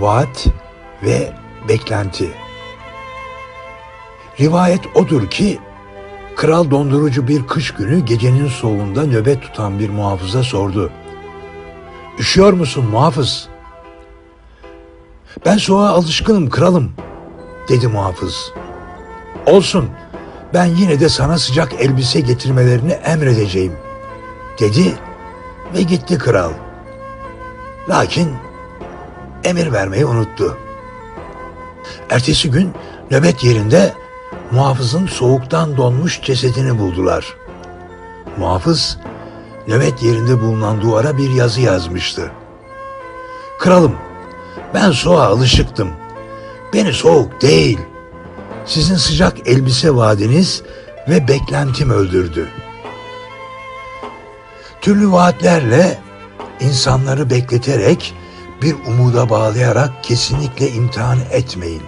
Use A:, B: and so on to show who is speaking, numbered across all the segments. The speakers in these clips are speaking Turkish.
A: vaat ve beklenti. Rivayet odur ki kral dondurucu bir kış günü gecenin soğuğunda nöbet tutan bir muhafıza sordu. Üşüyor musun muhafız? Ben soğuğa alışkınım kralım dedi muhafız. Olsun ben yine de sana sıcak elbise getirmelerini emredeceğim dedi ve gitti kral. Lakin emir vermeyi unuttu. Ertesi gün nöbet yerinde muhafızın soğuktan donmuş cesedini buldular. Muhafız nöbet yerinde bulunan duvara bir yazı yazmıştı. Kralım, ben soğuğa alışıktım. Beni soğuk değil, sizin sıcak elbise vaadiniz ve beklentim öldürdü. Türlü vaatlerle insanları bekleterek bir umuda bağlayarak kesinlikle imtihan etmeyin.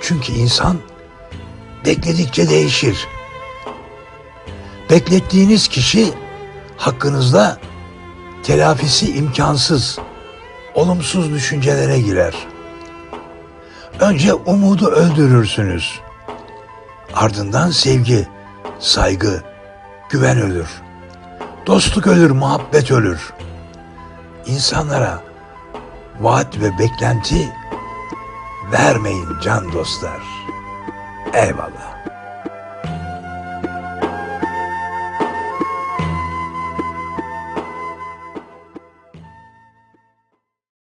A: Çünkü insan bekledikçe değişir. Beklettiğiniz kişi hakkınızda telafisi imkansız, olumsuz düşüncelere girer. Önce umudu öldürürsünüz. Ardından sevgi, saygı, güven ölür. Dostluk ölür, muhabbet ölür. İnsanlara vaat ve beklenti vermeyin can dostlar. Eyvallah.